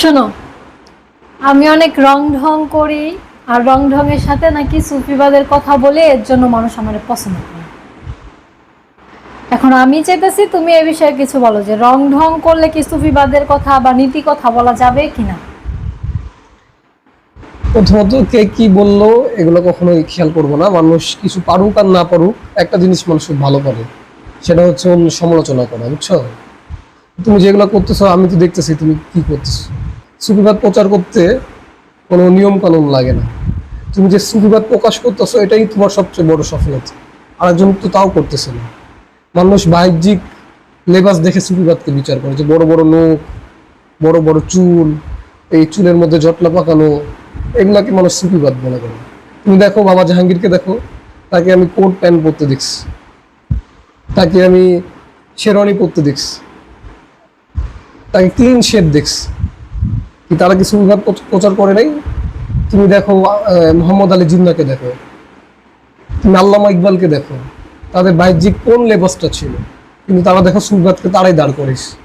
শোনো, আমি অনেক রং ঢং করি, আর রং ঢঙের সাথে নাকি সুফিবাদের কথা বলে এর জন্য মানুষ আমার পছন্দ করে। এখন আমি চাইতেছি তুমি এ বিষয়ে কিছু বলো যে রং ঢং করলে কি সুফিবাদের কথা বা নীতি কথা বলা যাবে কিনা? প্রথমত কে কি বলল এগুলো কখনোই খেয়াল করব না। মানুষ কিছু পারুক আর না পারুক, একটা জিনিস মানুষ খুব ভালো পারে, সেটা হচ্ছে অন্য সমালোচনা করা, বুঝছ? তুমি যেগুলো করতেছো, আমি তো দেখতেছি তুমি কি করতেছো। সুফিবাদ প্রচার করতে কোনো নিয়ম কানুন লাগে না। তুমি যে সুফিবাদ প্রকাশ করতেছো, এটাই তোমার সবচেয়ে বড় সফলতা। আরেকজন তো তাও করতেছে না। মানুষ বাহ্যিক লেবাস দেখে সুফিবাদকে বিচার করে, যে বড় বড় নখ, বড় বড় চুল, এই চুলের মধ্যে জটলা পাকানো, এগুলাকে মানুষ সুফিবাদ মনে করে। তুমি দেখো, বাবা জাহাঙ্গীরকে দেখো, তাকে আমি কোট প্যান্ট পরতে দেখছি। তাকে আমি শেরওয়ানি পরতে দেখছি। তাকে ক্লিন শেড দেখছি। কি তারা কিছু বিভাগ প্রচ- প্রচার করে নাই? তুমি দেখো মোহাম্মদ আলী জিন্নাকে দেখো। তুমি আল্লামা ইকবালকে দেখো। তাদের বাহ্যিক কোন লেবাসটা ছিল? কিন্তু তারা দেখো সুফিবাদকে তারাই দাঁড় করিস